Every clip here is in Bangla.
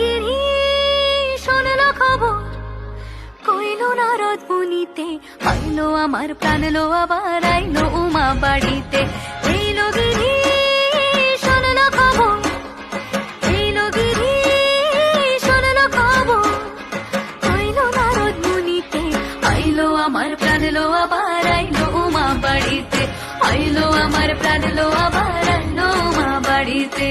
গিরি শোনলো খবর। কইল আইলো আমার প্রাণ, লো আবার আইলো উমা বাড়িতে। এইলো গিরি আইলো আমার প্রাণ, লো আবার আইলো উমা বাড়িতে। আইলো আমার প্রাণ, লো আবার আইলো বাড়িতে।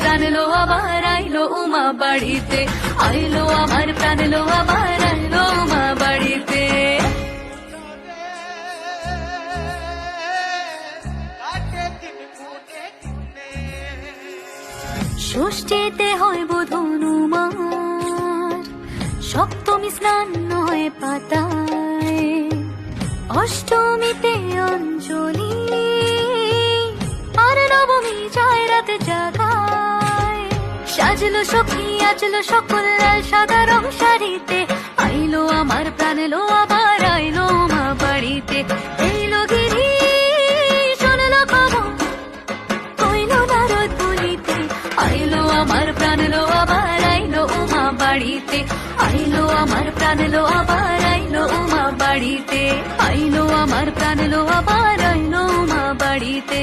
প্রাণ আবার আইলো উমা বাড়িতে। আইলো আমার প্রাণ আবার আইলো উমা বাড়িতে। ষষ্ঠীতে হয় বোধনুমার সপ্তমী স্নান নয় পাতায়। অষ্টমীতে সাজলো সখী, আজলো সকল লাল সাদা রং শাড়িতে। আইলো আমার প্রাণেলো আবার আইলো মা বাড়িতে। এইলো গিরি, শোনলো খবর, কইলো বলিতে। আইলো আমার প্রাণেলো আবার আইলো উমা বাড়িতে। আইলো আমার প্রাণেলো আবার আইলো উমা বাড়িতে। আইলো আমার প্রাণেলো আবার আইলো উমা বাড়িতে।